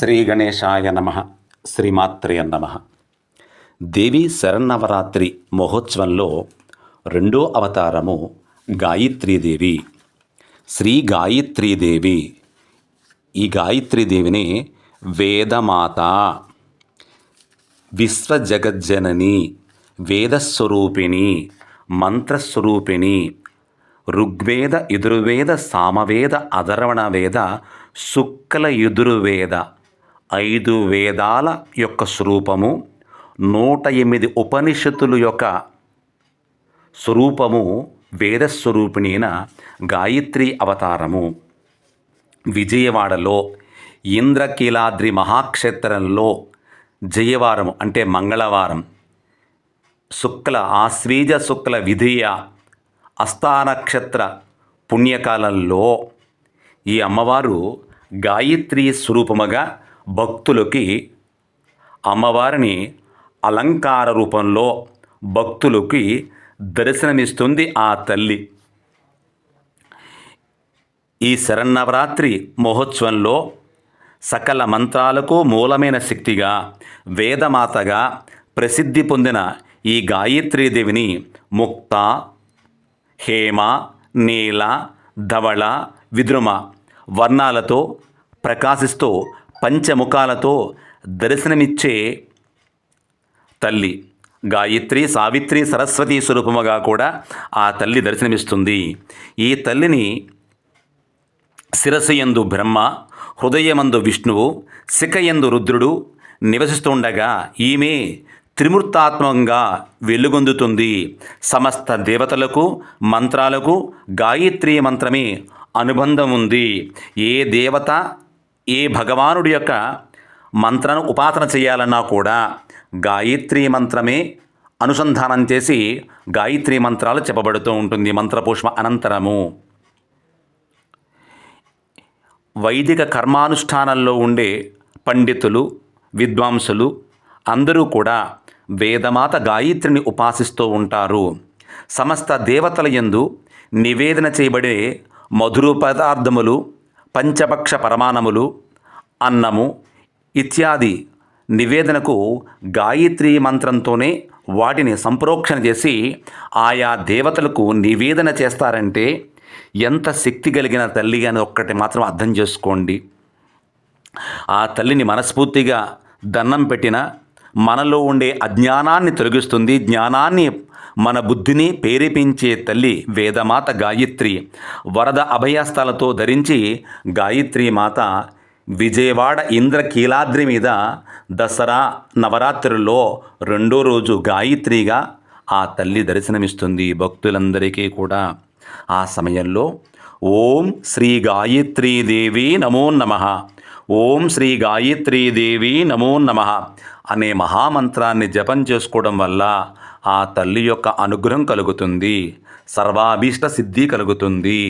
శ్రీ గణేశాయ నమ. శ్రీమాత్రే నమ. దేవి శరన్నవరాత్రి మహోత్సవంలో రెండో అవతారము గాయత్రీదేవి. శ్రీ గాయత్రీదేవి ఈ గాయత్రీదేవిని వేదమాత విశ్వజగజ్జనని వేదస్వరూపిణి మంత్రస్వరూపిణి ఋగ్వేద యజుర్వేద సామవేద అధర్వణ వేద శుక్ల యజుర్వేద ఐదు వేదాల యొక్క స్వరూపము నూట ఎనిమిది ఉపనిషత్తుల యొక్క స్వరూపము వేదస్వరూపిణైన గాయత్రి అవతారము. విజయవాడలో ఇంద్రకీలాద్రి మహాక్షేత్రంలో జయవారం అంటే మంగళవారం శుక్ల ఆశ్వీజ శుక్ల విధియ అస్తానక్షత్ర పుణ్యకాలంలో ఈ అమ్మవారు గాయత్రి స్వరూపముగా భక్తులకి అమ్మవారిని అలంకార రూపంలో భక్తులకి దర్శనమిస్తుంది ఆ తల్లి. ఈ శరన్నవరాత్రి మహోత్సవంలో సకల మంత్రాలకు మూలమైన శక్తిగా వేదమాతగా ప్రసిద్ధి పొందిన ఈ గాయత్రీదేవిని ముక్త హేమ నీల ధవళ విద్రుమ వర్ణాలతో ప్రకాశిస్తూ పంచముఖాలతో దర్శనమిచ్చే తల్లి. గాయత్రి సావిత్రి సరస్వతి స్వరూపముగా కూడా ఆ తల్లి దర్శనమిస్తుంది. ఈ తల్లిని శిరసయందు బ్రహ్మ హృదయమందు విష్ణువు శిఖయందు రుద్రుడు నివసిస్తుండగా ఈమె త్రిమూర్తాత్మకంగా వెలుగొందుతుంది. సమస్త దేవతలకు మంత్రాలకు గాయత్రి మంత్రమే అనుబంధం ఉంది ఏ దేవత ఏ భగవానుడి యొక్క మంత్రను ఉపాసన చేయాలన్నా కూడా గాయత్రీ మంత్రమే అనుసంధానం చేసి గాయత్రీ మంత్రాలు చెప్పబడుతూ ఉంటుంది మంత్రపుష్ప అనంతరము. వైదిక కర్మానుష్ఠానంలో ఉండే పండితులు విద్వాంసులు అందరూ కూడా వేదమాత గాయత్రిని ఉపాసిస్తూ ఉంటారు. సమస్త దేవతల యందు నివేదన చేయబడే మధుర పదార్థములు పంచపక్ష పరమాణములు అన్నము ఇత్యాది నివేదనకు గాయత్రి మంత్రంతోనే వాటిని సంప్రోక్షణ చేసి ఆయా దేవతలకు నివేదన చేస్తారంటే ఎంత శక్తి కలిగిన తల్లి అని ఒక్కటి మాత్రం అర్థం చేసుకోండి. ఆ తల్లిని మనస్ఫూర్తిగా దండం పెట్టిన మనలో ఉండే అజ్ఞానాన్ని తొలగిస్తుంది జ్ఞానాన్ని మన బుద్ధిని ప్రేరేపించే తల్లి వేదమాత గాయత్రి. వరద అభయస్థలతో ధరించి గాయత్రి మాత విజయవాడ ఇంద్రకీలాద్రి మీద దసరా నవరాత్రుల్లో రెండో రోజు గాయత్రిగా ఆ తల్లి దర్శనమిస్తుంది భక్తులందరికీ కూడా. ఆ సమయంలో ఓం శ్రీ గాయత్రీదేవి నమో నమ. ఓం శ్రీ గాయత్రీదేవి నమో నమ అనే మహామంత్రాన్ని జపం చేసుకోవడం వల్ల ఆ తల్లి యొక్క అనుగ్రహం కలుగుతుంది సర్వాభీష్ట సిద్ధి కలుగుతుంది.